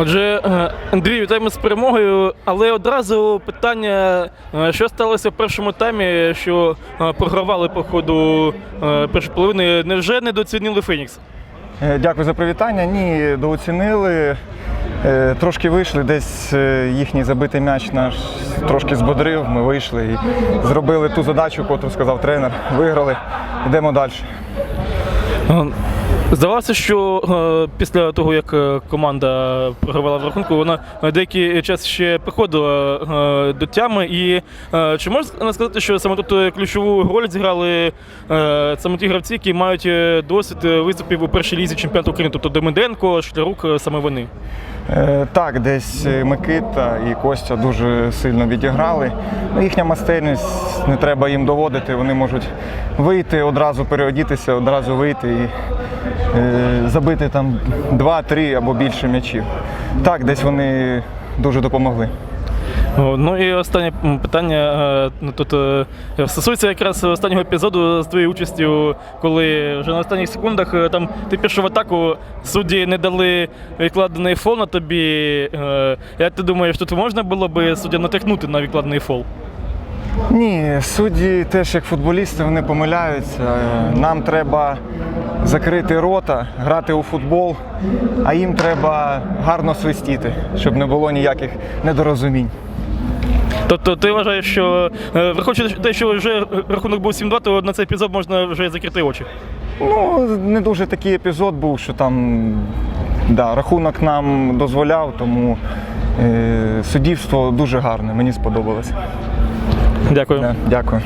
Отже, е, Андрій, вітаємо з перемогою, але одразу питання, е, що сталося в першому таймі, що е, програвали по ходу першої половини, невже недооцінили Фенікс? Дякую за привітання. Ні, дооцінили. Трошки вийшли, десь їхній забитий м'яч наш трошки збодрив. Ми вийшли і зробили ту задачу, яку сказав тренер. Виграли. Йдемо далі. Здавалося, що е, після того, як е, команда програвала в рахунку, вона е, деякий час ще приходила до тями. І чи можна сказати, що саме тут ключову роль зіграли саме ті гравці, які мають досвід виступів у першій лізі чемпіонату України, тобто Демиденко, Шклярук, е, саме вони? Так, десь Микита і Костя дуже сильно відіграли. Ну, Їхня майстерність не треба їм доводити. Вони можуть вийти, одразу переодітися, одразу вийти і забити там два-три або більше м'ячів. Так, десь вони дуже допомогли. Ну і останнє питання е, ну, тут е, стосується якраз останнього епізоду з твоєю участю, коли вже на останніх секундах е, там ти пішов в атаку, судді не дали відкладений фол на тобі. Е, Як ти думаєш, тут можна було би суддя натихнути на відкладений фол? Ні, судді теж як футболісти вони помиляються. Е, Нам треба закрити рота, грати у футбол, а їм треба гарно свистіти, щоб не було ніяких недорозумінь. Тобто ти вважаєш, що е, враховуючи те, що вже рахунок був 7-2, то на цей епізод можна вже закрити очі. Ну, не дуже такий епізод був, що там да, рахунок нам дозволяв, тому е, суддівство дуже гарне, мені сподобалося. Дякую. Да, Дякую.